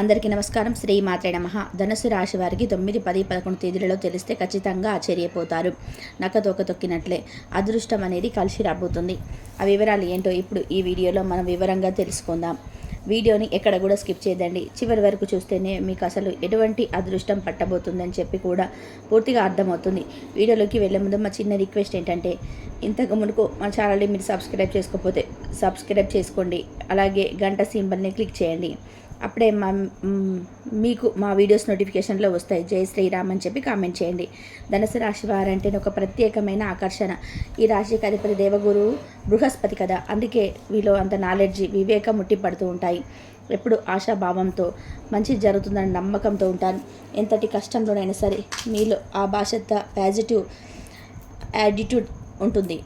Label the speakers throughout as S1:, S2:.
S1: అందరికీ నమస్కారం. శ్రీ మాత్రే నమ. ధనుసు రాశి వారికి తొమ్మిది పది పదకొండు తేదీలలో తెలిస్తే ఖచ్చితంగా ఆశ్చర్యపోతారు. నక్కతోక తొక్కినట్లే. అదృష్టం అనేది కలిసి రాబోతుంది. ఆ వివరాలు ఏంటో ఇప్పుడు ఈ వీడియోలో మనం వివరంగా తెలుసుకుందాం. వీడియోని ఎక్కడ కూడా స్కిప్ చేయదండి. చివరి వరకు చూస్తేనే మీకు అసలు ఎటువంటి అదృష్టం పట్టబోతుందని చెప్పి కూడా పూర్తిగా అర్థమవుతుంది. వీడియోలోకి వెళ్ళే ముందు మా చిన్న రిక్వెస్ట్ ఏంటంటే ఇంతకు ముందుకు మా ఛానల్ని మీరు సబ్స్క్రైబ్ చేసుకోకపోతే సబ్స్క్రైబ్ చేసుకోండి. అలాగే గంట సింబల్ని క్లిక్ చేయండి. అప్పుడే మా మీకు మా వీడియోస్ నోటిఫికేషన్లో వస్తాయి. జై శ్రీరామ్ అని చెప్పి కామెంట్ చేయండి. ధనుసు రాశి వారంటే ఒక ప్రత్యేకమైన ఆకర్షణ. ఈ రాశికి అధిపతి దేవగురు బృహస్పతి కదా. అందుకే వీళ్ళు అంత నాలెడ్జి వివేకం ముట్టిపడుతూ ఉంటాయి. ఎప్పుడు ఆశాభావంతో మంచి జరుగుతుందని నమ్మకంతో ఉంటాను ఎంతటి కష్టంలోనైనా సరే మీలో ఆ భాషత పాజిటివ్ యాటిట్యూడ్ ఉంటుంది.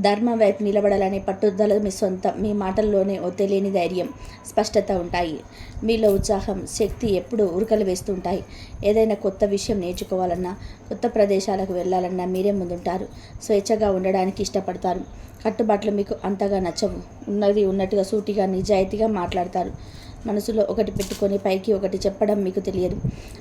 S1: ధర్మం వైపు నిలబడాలనే పట్టుదల మీ సొంతం మీ మాటల్లోనే ఓ తెలియని ధైర్యం స్పష్టత ఉంటాయి. మీలో ఉత్సాహం శక్తి ఎప్పుడూ ఉరకలు వేస్తుంటాయి. ఏదైనా కొత్త విషయం నేర్చుకోవాలన్నా కొత్త ప్రదేశాలకు వెళ్ళాలన్నా మీరే ముందుంటారు. స్వేచ్ఛగా ఉండడానికి ఇష్టపడతారు. కట్టుబాట్లు మీకు అంతగా నచ్చవు. ఉన్నది ఉన్నట్టుగా సూటిగా నిజాయితీగా మాట్లాడతారు. మనసులో ఒకటి పెట్టుకొని పైకి ఒకటి చెప్పడం మీకు తెలియదు.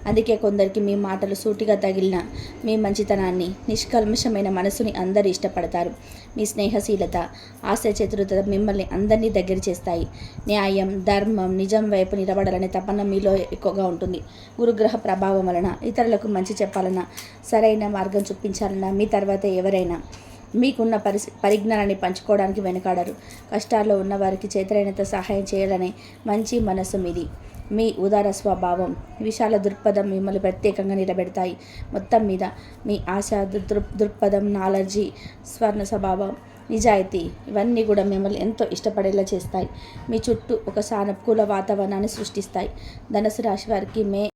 S1: అందుకే కొందరికి మీ మాటలు సూటిగా తగిలిన మీ మంచితనాన్ని నిష్కల్మషమైన మనసుని అందరు ఇష్టపడతారు. మీ స్నేహశీలత ఆశ చతురత మిమ్మల్ని అందరినీ దగ్గర చేస్తాయి. న్యాయం ధర్మం నిజం వైపు నిలబడాలనే తపన మీలో ఎక్కువగా ఉంటుంది. గురుగ్రహ ప్రభావం వలన ఇతరులకు మంచి చెప్పాలన్నా సరైన మార్గం చూపించాలన్నా మీ తర్వాత ఎవరైనా మీకున్న పరి పరిజ్ఞానాన్ని పంచుకోవడానికి వెనుకాడరు. కష్టాల్లో ఉన్నవారికి చేతులైనంత సహాయం చేయాలనే మంచి మనసు మీది. మీ ఉదార స్వభావం విశాల దృక్పథం మిమ్మల్ని ప్రత్యేకంగా నిలబెడతాయి. మొత్తం మీద మీ ఆశ దృ దృక్పథం నాలెడ్జి స్వర్ణ స్వభావం నిజాయితీ ఇవన్నీ కూడా మిమ్మల్ని ఎంతో ఇష్టపడేలా చేస్తాయి. మీ చుట్టూ ఒక సానుకూల వాతావరణాన్ని సృష్టిస్తాయి. ధనుసు రాశి వారికి మే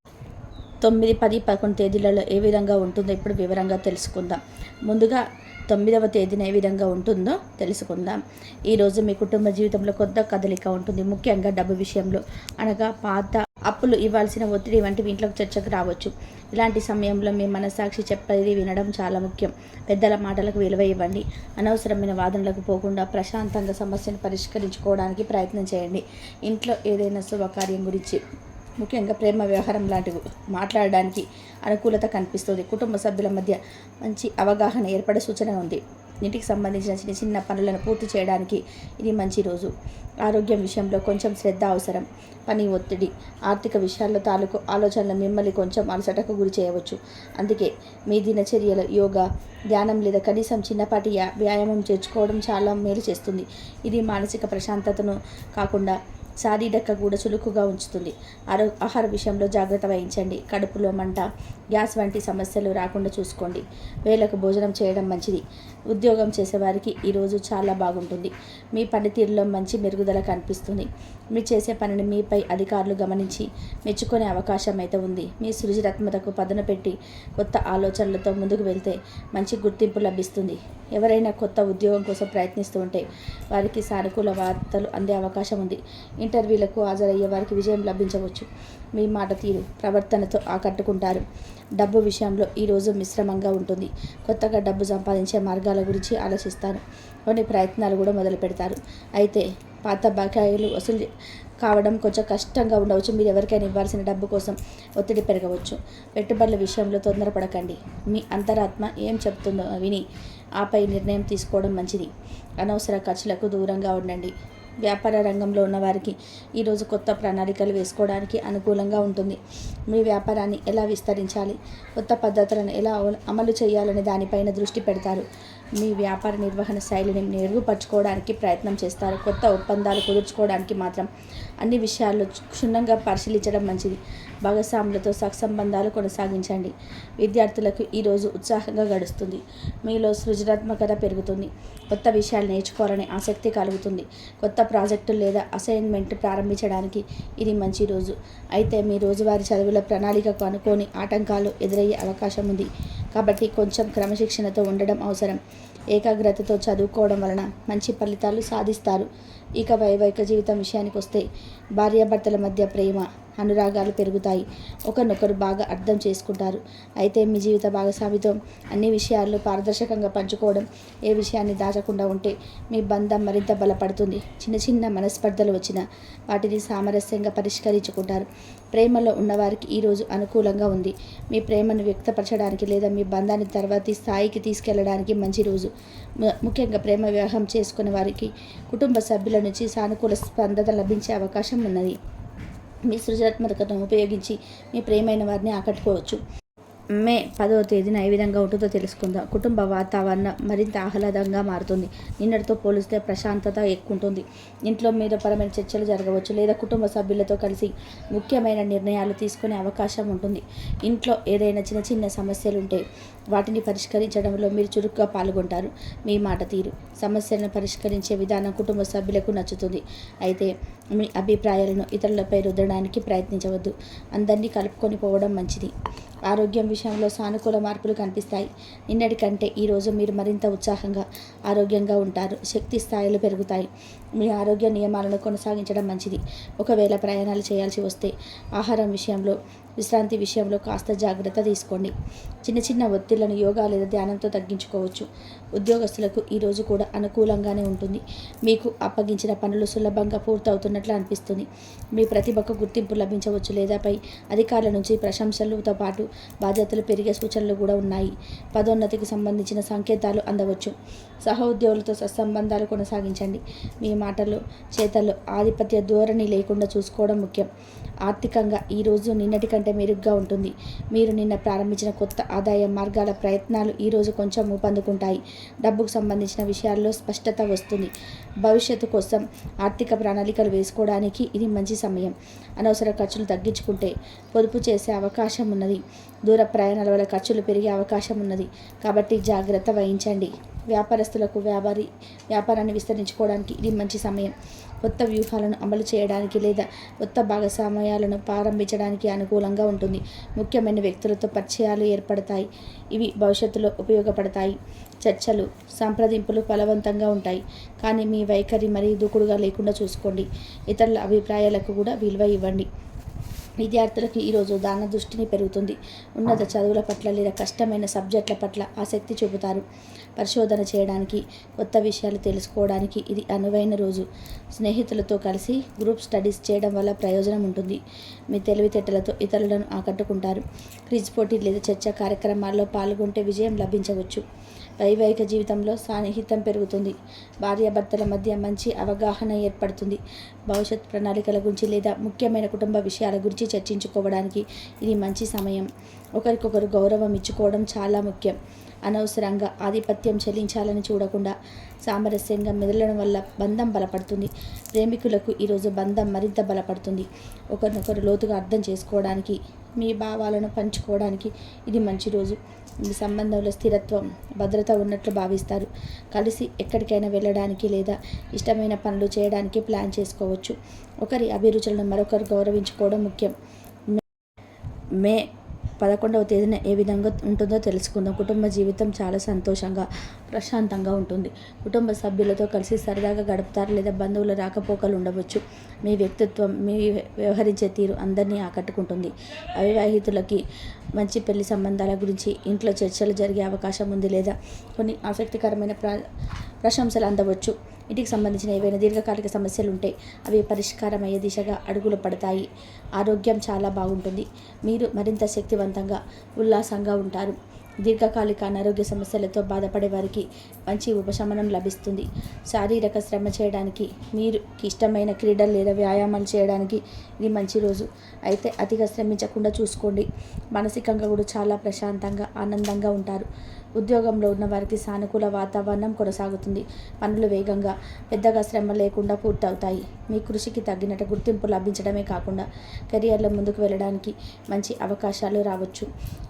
S1: తొమ్మిది పది పదకొండు తేదీలలో ఏ విధంగా ఉంటుందో ఇప్పుడు వివరంగా తెలుసుకుందాం. ముందుగా తొమ్మిదవ తేదీన ఏ విధంగా ఉంటుందో తెలుసుకుందాం. ఈరోజు మీ కుటుంబ జీవితంలో కొత్త కదలిక ఉంటుంది. ముఖ్యంగా డబ్బు విషయంలో. అనగా పాత అప్పులు ఇవ్వాల్సిన ఒత్తిడి వంటివి ఇంట్లోకి చర్చకు రావచ్చు. ఇలాంటి సమయంలో మీ మనసాక్షి చెప్పేది వినడం చాలా ముఖ్యం. పెద్దల మాటలకు విలువ ఇవ్వండి. అనవసరమైన వాదనలకు పోకుండా ప్రశాంతంగా సమస్యను పరిష్కరించుకోవడానికి ప్రయత్నం చేయండి. ఇంట్లో ఏదైనా శుభకార్యం గురించి ముఖ్యంగా ప్రేమ వ్యవహారం లాంటివి మాట్లాడడానికి అనుకూలత కనిపిస్తుంది. కుటుంబ సభ్యుల మధ్య మంచి అవగాహన ఏర్పడే సూచన ఉంది. ఇంటికి సంబంధించిన చిన్న చిన్న పనులను పూర్తి చేయడానికి ఇది మంచి రోజు. ఆరోగ్యం విషయంలో కొంచెం శ్రద్ధ అవసరం. పని ఒత్తిడి ఆర్థిక విషయాల్లో తాలూకు ఆలోచనలు మిమ్మల్ని కొంచెం అలసటకు గురి చేయవచ్చు. అందుకే మీ దినచర్యలు యోగా ధ్యానం లేదా కనీసం చిన్నపాటి వ్యాయామం చేర్చుకోవడం చాలా మేలు చేస్తుంది. ఇది మానసిక ప్రశాంతతను కాకుండా శారీరక కూడా చురుకుగా ఉంచుతుంది. ఆరో ఆహార విషయంలో జాగ్రత్త వహించండి. కడుపులో మంట గ్యాస్ వంటి సమస్యలు రాకుండా చూసుకోండి. వేళకు భోజనం చేయడం మంచిది. ఉద్యోగం చేసేవారికి ఈరోజు చాలా బాగుంటుంది. మీ పనితీరులో మంచి మెరుగుదల కనిపిస్తుంది. మీరు చేసే పనిని మీపై అధికారులు గమనించి మెచ్చుకునే అవకాశం అయితే ఉంది. మీ సృజనాత్మకతకు పదును పెట్టి కొత్త ఆలోచనలతో ముందుకు వెళ్తే మంచి గుర్తింపు లభిస్తుంది. ఎవరైనా కొత్త ఉద్యోగం కోసం ప్రయత్నిస్తూ ఉంటే వారికి సానుకూల వార్తలు అందే అవకాశం ఉంది. ఇంటర్వ్యూలకు హాజరయ్యే వారికి విజయం లభించవచ్చు. మీ మాట తీరు ప్రవర్తనతో ఆకట్టుకుంటారు. డబ్బు విషయంలో ఈరోజు మిశ్రమంగా ఉంటుంది. కొత్తగా డబ్బు సంపాదించే మార్గాల గురించి ఆలోచిస్తారు. కొన్ని ప్రయత్నాలు కూడా మొదలు పెడతారు అయితే పాత బకాయిలు వసూలు కావడం కొంచెం కష్టంగా ఉండవచ్చు. మీరు ఎవరికైనా ఇవ్వాల్సిన డబ్బు కోసం ఒత్తిడి పెరగవచ్చు. పెట్టుబడుల విషయంలో తొందరపడకండి. మీ అంతరాత్మ ఏం చెప్తుందో విని ఆపై నిర్ణయం తీసుకోవడం మంచిది. అనవసర ఖర్చులకు దూరంగా ఉండండి. వ్యాపార రంగంలో ఉన్నవారికి ఈరోజు కొత్త ప్రణాళికలు వేసుకోవడానికి అనుకూలంగా ఉంటుంది. మీ వ్యాపారాన్ని ఎలా విస్తరించాలి? కొత్త పద్ధతులను ఎలా అమలు- అమలు చేయాలనే దానిపైన దృష్టి పెడతారు. మీ వ్యాపార నిర్వహణ శైలిని మెరుగుపరచుకోవడానికి ప్రయత్నం చేస్తారు. కొత్త ఒప్పందాలు కుదుర్చుకోవడానికి మాత్రం అన్ని విషయాల్లో క్షుణ్ణంగా పరిశీలించడం మంచిది. భాగస్వాములతో సత్సంబంధాలు కొనసాగించండి. విద్యార్థులకు ఈరోజు ఉత్సాహంగా గడుస్తుంది. మీలో సృజనాత్మకత పెరుగుతుంది. కొత్త విషయాలు నేర్చుకోవాలనే ఆసక్తి కలుగుతుంది. కొత్త ప్రాజెక్టులు లేదా అసైన్మెంట్ ప్రారంభించడానికి ఇది మంచి రోజు. అయితే మీ రోజువారీ చదువుల ప్రణాళికకు అనుకోని ఆటంకాలు ఎదురయ్యే అవకాశం ఉంది. కాబట్టి కొంచెం క్రమశిక్షణతో ఉండడం అవసరం. ఏకాగ్రతతో చదువుకోవడం వలన మంచి ఫలితాలు సాధిస్తారు. ఇక వైవాహిక జీవితం విషయానికి వస్తే భార్యాభర్తల మధ్య ప్రేమ అనురాగాలు పెరుగుతాయి. ఒకరినొకరు బాగా అర్థం చేసుకుంటారు. అయితే మీ జీవిత భాగస్వామితో అన్ని విషయాల్లో పారదర్శకంగా పంచుకోవడం ఏ విషయాన్ని దాచకుండా ఉంటే మీ బంధం మరింత బలపడుతుంది. చిన్న చిన్న మనస్పర్ధలు వచ్చిన వాటిని సామరస్యంగా పరిష్కరించుకుంటారు. ప్రేమలో ఉన్నవారికి ఈరోజు అనుకూలంగా ఉంది. మీ ప్రేమను వ్యక్తపరచడానికి లేదా మీ బంధాన్ని తర్వాతి స్థాయికి తీసుకెళ్ళడానికి మంచి రోజు. ముఖ్యంగా ప్రేమ వివాహం చేసుకునే వారికి కుటుంబ సభ్యుల నుంచి సానుకూల స్పందన లభించే అవకాశం ఉన్నది. మీ సృజనాత్మకతను ఉపయోగించి మీ ప్రేమైన వారిని ఆకట్టుకోవచ్చు. మే పదవ తేదీన ఏ విధంగా ఉంటుందో తెలుసుకుందాం. కుటుంబ వాతావరణం మరింత ఆహ్లాదంగా మారుతుంది. నిన్నటితో పోలిస్తే ప్రశాంతత ఎక్కువ ఉంటుంది ఇంట్లో మీద పరమైన చర్చలు జరగవచ్చు లేదా కుటుంబ సభ్యులతో కలిసి ముఖ్యమైన నిర్ణయాలు తీసుకునే అవకాశం ఉంటుంది. ఇంట్లో ఏదైనా చిన్న చిన్న సమస్యలు ఉంటే వాటిని పరిష్కరించడంలో మీరు చురుగ్గా పాల్గొంటారు. మీ మాట తీరు. సమస్యలను పరిష్కరించే విధానం కుటుంబ సభ్యులకు నచ్చుతుంది. అయితే మీ అభిప్రాయాలను ఇతరులపై రుద్దడానికి ప్రయత్నించవద్దు. అందరినీ కలుపుకొని పోవడం మంచిది. ఆరోగ్యం విషయంలో సానుకూల మార్పులు కనిపిస్తాయి. నిన్నటి కంటే ఈరోజు మీరు మరింత ఉత్సాహంగా ఆరోగ్యంగా ఉంటారు. శక్తి స్థాయిలు పెరుగుతాయి. మీ ఆరోగ్య నియమాలను కొనసాగించడం మంచిది. ఒకవేళ ప్రయాణాలు చేయాల్సి వస్తే ఆహారం విషయంలో విశ్రాంతి విషయంలో కాస్త జాగ్రత్త తీసుకోండి. చిన్న చిన్న ఒత్తిళ్ళను యోగా లేదా ధ్యానంతో తగ్గించుకోవచ్చు. ఉద్యోగస్తులకు ఈరోజు కూడా అనుకూలంగానే ఉంటుంది. మీకు అప్పగించిన పనులు సులభంగా పూర్తవుతున్నట్లు అనిపిస్తుంది. మీ ప్రతిభకు గుర్తింపు లభించవచ్చు లేదా పై అధికారుల నుంచి ప్రశంసలతో పాటు బాధ్యతలు పెరిగే సూచనలు కూడా ఉన్నాయి. పదోన్నతికి సంబంధించిన సంకేతాలు అందవచ్చు. సహోద్యోగులతో సత్సంబంధాలు కొనసాగించండి. మీ మాటలు చేతల్లో ఆధిపత్య ధోరణి లేకుండా చూసుకోవడం ముఖ్యం. ఆర్థికంగా ఈరోజు నిన్నటి కంటే మెరుగ్గా ఉంటుంది. మీరు నిన్న ప్రారంభించిన కొత్త ఆదాయ మార్గాల ప్రయత్నాలు ఈరోజు కొంచెం ఊపందుకుంటాయి. డబ్బుకు సంబంధించిన విషయాల్లో స్పష్టత వస్తుంది. భవిష్యత్తు కోసం ఆర్థిక ప్రణాళికలు వేసుకోవడానికి ఇది మంచి సమయం. అనవసర ఖర్చులు తగ్గించుకుంటే పొదుపు చేసే అవకాశం ఉన్నది. దూర ప్రయాణాల వల్ల ఖర్చులు పెరిగే అవకాశం ఉన్నది. కాబట్టి జాగ్రత్త వహించండి. వ్యాపారస్తులకు వ్యాపారి వ్యాపారాన్ని విస్తరించుకోవడానికి ఇది మంచి సమయం. కొత్త వ్యూహాలను అమలు చేయడానికి లేదా కొత్త భాగస్వామ్యాలను ప్రారంభించడానికి అనుకూలంగా ఉంటుంది. ముఖ్యమైన వ్యక్తులతో పరిచయాలు ఏర్పడతాయి. ఇవి భవిష్యత్తులో ఉపయోగపడతాయి. చర్చలు సంప్రదింపులు ఫలవంతంగా ఉంటాయి. కానీ మీ వైఖరి మరీ దూకుడుగా లేకుండా చూసుకోండి. ఇతరుల అభిప్రాయాలకు కూడా విలువ ఇవ్వండి. విద్యార్థులకు ఈరోజు దాన దృష్టిని పెరుగుతుంది. ఉన్నత చదువుల పట్ల లేదా కష్టమైన సబ్జెక్టుల పట్ల ఆసక్తి చూపుతారు. పరిశోధన చేయడానికి కొత్త విషయాలు తెలుసుకోవడానికి ఇది అనువైన రోజు. స్నేహితులతో కలిసి గ్రూప్ స్టడీస్ చేయడం వల్ల ప్రయోజనం ఉంటుంది. మీ తెలివితేటలతో ఇతరులను ఆకట్టుకుంటారు. క్విజ్ పోటీ లేదా చర్చా కార్యక్రమాల్లో పాల్గొంటే విజయం లభించవచ్చు. వైవాహిక జీవితంలో సాన్నిహితం పెరుగుతుంది. భార్యాభర్తల మధ్య మంచి అవగాహన ఏర్పడుతుంది. భవిష్యత్ ప్రణాళికల గురించి లేదా ముఖ్యమైన కుటుంబ విషయాల గురించి చర్చించుకోవడానికి ఇది మంచి సమయం. ఒకరికొకరు గౌరవం ఇచ్చుకోవడం చాలా ముఖ్యం. అనవసరంగా ఆధిపత్యం చెల్లించాలని చూడకుండా సామరస్యంగా మెదలడం వల్ల బంధం బలపడుతుంది. ప్రేమికులకు ఈరోజు బంధం మరింత బలపడుతుంది. ఒకరినొకరు లోతుగా అర్థం చేసుకోవడానికి మీ భావాలను పంచుకోవడానికి ఇది మంచి రోజు. మీ సంబంధంలో స్థిరత్వం భద్రత ఉన్నట్లు భావిస్తారు. కలిసి ఎక్కడికైనా వెళ్ళడానికి లేదా ఇష్టమైన పనులు చేయడానికి ప్లాన్ చేసుకోవచ్చు. ఒకరి అభిరుచులను మరొకరు గౌరవించుకోవడం ముఖ్యం. మే పదకొండవ తేదీన ఏ విధంగా ఉంటుందో తెలుసుకుందాం. కుటుంబ జీవితం చాలా సంతోషంగా ప్రశాంతంగా ఉంటుంది. కుటుంబ సభ్యులతో కలిసి సరదాగా గడుపుతారు లేదా బంధువుల రాకపోకలు ఉండవచ్చు. మీ వ్యక్తిత్వం మీ వ్యవహరించే తీరు అందరినీ ఆకట్టుకుంటుంది. అవివాహితులకి మంచి పెళ్ళి సంబంధాల గురించి ఇంట్లో చర్చలు జరిగే అవకాశం ఉంది లేదా కొన్ని ఆసక్తికరమైన ప్ర ప్రశంసలు అందవచ్చు. ఇంటికి సంబంధించిన ఏవైనా దీర్ఘకాలిక సమస్యలు ఉంటే అవి పరిష్కారం అయ్యే దిశగా అడుగులు పడతాయి. ఆరోగ్యం చాలా బాగుంటుంది. మీరు మరింత శక్తివంతంగా ఉల్లాసంగా ఉంటారు. దీర్ఘకాలిక అనారోగ్య సమస్యలతో బాధపడే వారికి మంచి ఉపశమనం లభిస్తుంది. శారీరక శ్రమ చేయడానికి మీరు ఇష్టమైన క్రీడలు లేదా వ్యాయామాలు చేయడానికి ఇది మంచి రోజు. అయితే అతిగా శ్రమించకుండా చూసుకోండి. మానసికంగా కూడా చాలా ప్రశాంతంగా ఆనందంగా ఉంటారు. ఉద్యోగంలో ఉన్న వారికి సానుకూల వాతావరణం కొనసాగుతుంది. పనులు వేగంగా పెద్దగా శ్రమ లేకుండా పూర్తవుతాయి. మీ కృషికి తగ్గినట్టు గుర్తింపు లభించడమే కాకుండా కెరియర్లో ముందుకు వెళ్ళడానికి మంచి అవకాశాలు రావచ్చు.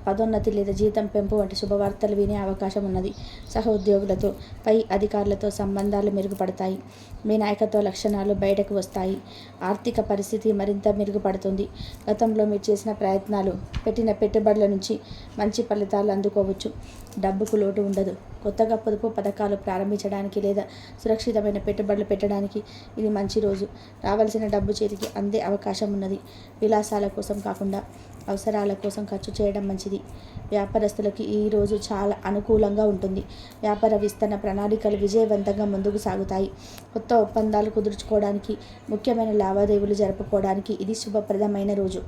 S1: పదోన్నతి లేదా జీతం పెంపు వంటి శుభవార్తలు వినే అవకాశం ఉన్నది. సహోద్యోగులతో పై అధికారులతో సంబంధాలు మెరుగుపడతాయి. మీ నాయకత్వ లక్షణాలు బయటకు వస్తాయి. ఆర్థిక పరిస్థితి మరింత మెరుగుపడుతుంది. గతంలో మీరు చేసిన ప్రయత్నాలు పెట్టిన పెట్టుబడుల నుంచి మంచి ఫలితాలు అందుకోవచ్చు. డబ్బుకు లోటు ఉండదు. కొత్తగా పొదుపు పథకాలు ప్రారంభించడానికి లేదా సురక్షితమైన పెట్టుబడులు పెట్టడానికి ఇది మంచి రోజు. రావాల్సిన డబ్బు చేతికి అందే అవకాశం ఉన్నది. విలాసాల కోసం కాకుండా అవసరాల కోసం ఖర్చు చేయడం మంచిది. వ్యాపారస్తులకి ఈ రోజు చాలా అనుకూలంగా ఉంటుంది. వ్యాపార విస్తరణ ప్రణాళికలు విజయవంతంగా ముందుకు సాగుతాయి. కొత్త ఒప్పందాలు కుదుర్చుకోవడానికి ముఖ్యమైన లావాదేవీలు జరుపుకోవడానికి ఇది శుభప్రదమైన రోజు.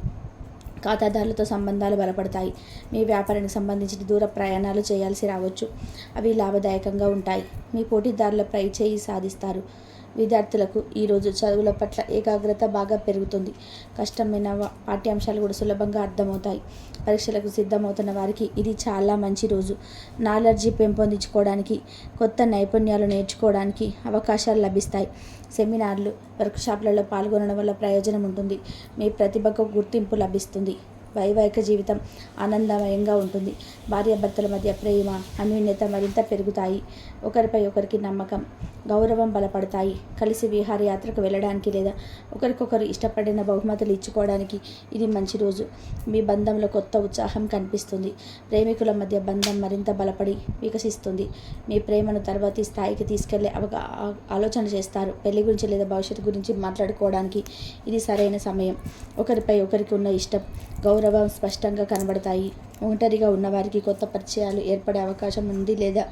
S1: ఖాతాదారులతో సంబంధాలు బలపడతాయి. మీ వ్యాపారానికి సంబంధించిన దూర ప్రయాణాలు చేయాల్సి రావచ్చు. అవి లాభదాయకంగా ఉంటాయి. మీ పోటీదారుల పోటీదారులపై చేయి సాధిస్తారు. విద్యార్థులకు ఈరోజు చదువుల పట్ల ఏకాగ్రత బాగా పెరుగుతుంది. కష్టమైన పాఠ్యాంశాలు కూడా సులభంగా అర్థమవుతాయి. పరీక్షలకు సిద్ధమవుతున్న వారికి ఇది చాలా మంచి రోజు. నాలెడ్జీ పెంపొందించుకోవడానికి కొత్త నైపుణ్యాలు నేర్చుకోవడానికి అవకాశాలు లభిస్తాయి. సెమినార్లు వర్క్షాప్లలో పాల్గొనడం వల్ల ప్రయోజనం ఉంటుంది. మీ ప్రతిభకు గుర్తింపు లభిస్తుంది. వైవాహిక జీవితం ఆనందమయంగా ఉంటుంది. భార్యాభర్తల మధ్య ప్రేమ అన్యోన్యత మరింత పెరుగుతాయి. ఒకరిపై ఒకరికి నమ్మకం గౌరవం బలపడతాయి. కలిసి విహారయాత్రకు వెళ్ళడానికి లేదా ఒకరికొకరు ఇష్టపడిన బహుమతులు ఇచ్చుకోవడానికి ఇది మంచి రోజు. మీ బంధంలో కొత్త ఉత్సాహం కనిపిస్తుంది. ప్రేమికుల మధ్య బంధం మరింత బలపడి వికసిస్తుంది. మీ ప్రేమను తర్వాతి స్థాయికి తీసుకెళ్ళే అవగా ఆలోచన చేస్తారు. పెళ్ళి గురించి లేదా భవిష్యత్తు గురించి మాట్లాడుకోవడానికి ఇది సరైన సమయం. ఒకరిపై ఒకరికి ఉన్న ఇష్టం గౌరవం స్పష్టంగా కనబడతాయి. ఒంటరిగా ఉన్నవారికి కొత్త పరిచయాలు ఏర్పడే అవకాశం ఉంది లేదా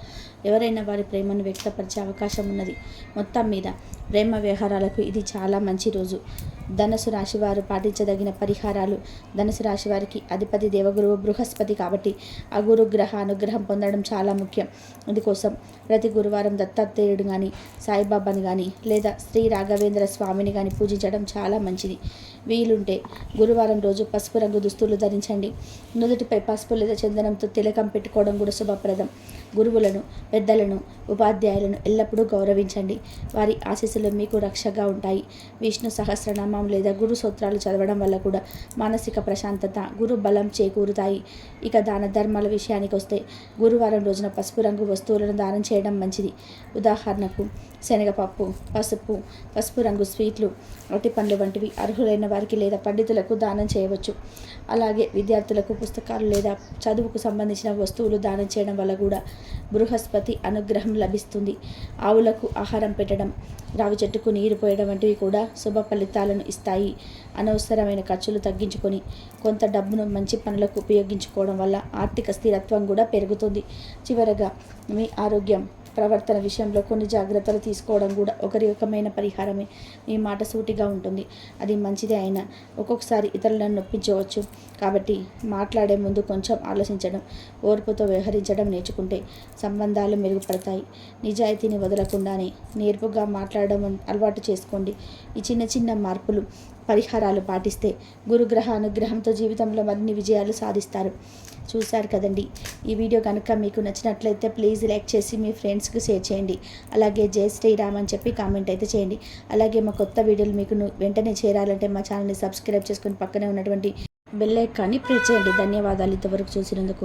S1: ఎవరైనా వారి ప్రేమను వ్యక్తపరిచే అవకాశం ఉన్నది. మొత్తం మీద ప్రేమ వ్యవహారాలకు ఇది చాలా మంచి రోజు. ధనుసు రాశి వారు పాటించదగిన పరిహారాలు. ధనుసు రాశి వారికి అధిపతి దేవగురువు బృహస్పతి కాబట్టి ఆ గురుగ్రహ అనుగ్రహం పొందడం చాలా ముఖ్యం. అందుకోసం ప్రతి గురువారం దత్తాత్రేయుడు కానీ సాయిబాబాని కానీ లేదా శ్రీ రాఘవేంద్ర స్వామిని కానీ పూజించడం చాలా మంచిది. వీలుంటే గురువారం రోజు పసుపు రంగు దుస్తులు ధరించండి. నుదుటిపై పసుపు లేదా చందనంతో తిలకం పెట్టుకోవడం కూడా శుభప్రదం. గురువులను పెద్దలను ఉపాధ్యాయులను ఎల్లప్పుడూ గౌరవించండి. వారి ఆశీస్సులు మీకు రక్షగా ఉంటాయి. విష్ణు సహస్రనామం లేదా గురు సూత్రాలు చదవడం వల్ల కూడా మానసిక ప్రశాంతత గురు బలం చేకూరుతాయి. ఇక దాన ధర్మాల విషయానికి వస్తే గురువారం రోజున పసుపు రంగు వస్తువులను దానం చేయడం మంచిది. ఉదాహరణకు శనగపప్పు పసుపు పసుపు రంగు స్వీట్లు అరటి పండ్లు వంటివి అర్హులైన వారికి లేదా పండితులకు దానం చేయవచ్చు. అలాగే విద్యార్థులకు పుస్తకాలు లేదా చదువుకు సంబంధించిన వస్తువులు దానం చేయడం వల్ల కూడా బృహస్పతి అనుగ్రహం లభిస్తుంది. ఆవులకు ఆహారం పెట్టడం రావి చెట్టుకు నీరు పోయడం వంటివి కూడా శుభ ఫలితాలను ఇస్తాయి. అనవసరమైన ఖర్చులు తగ్గించుకొని కొంత డబ్బును మంచి పనులకు ఉపయోగించుకోవడం వల్ల ఆర్థిక స్థిరత్వం కూడా పెరుగుతుంది. చివరగా మీ ఆరోగ్యం ప్రవర్తన విషయంలో కొన్ని జాగ్రత్తలు తీసుకోవడం కూడా ఒక రకమైన పరిహారమే. మీ మాట సూటిగా ఉంటుంది. అది మంచిదే అయినా ఒక్కొక్కసారి ఇతరులను నొప్పించవచ్చు. కాబట్టి మాట్లాడే ముందు కొంచెం ఆలోచించడం ఓర్పుతో వ్యవహరించడం నేర్చుకుంటే సంబంధాలు మెరుగుపడతాయి. నిజాయితీని వదలకుండానే నేర్పుగా మాట్లాడడం అలవాటు చేసుకోండి. ఈ చిన్న చిన్న మార్పులు పరిహారాలు పాటిస్తే గురుగ్రహ అనుగ్రహంతో జీవితంలో మరిన్ని విజయాలు సాధిస్తారు. చూశారు కదండి. ఈ వీడియో కనుక మీకు నచ్చినట్లయితే ప్లీజ్ లైక్ చేసి మీ ఫ్రెండ్స్కి షేర్ చేయండి. అలాగే జై శ్రీరామ్ అని చెప్పి కామెంట్ అయితే చేయండి. అలాగే మా కొత్త వీడియోలు మీకు వెంటనే చేరాలంటే మా ఛానల్ని సబ్స్క్రైబ్ చేసుకుని పక్కనే ఉన్నటువంటి బెల్ ఐకాన్ని ప్రెస్ చేయండి. ధన్యవాదాలు ఇంతవరకు చూసినందుకు.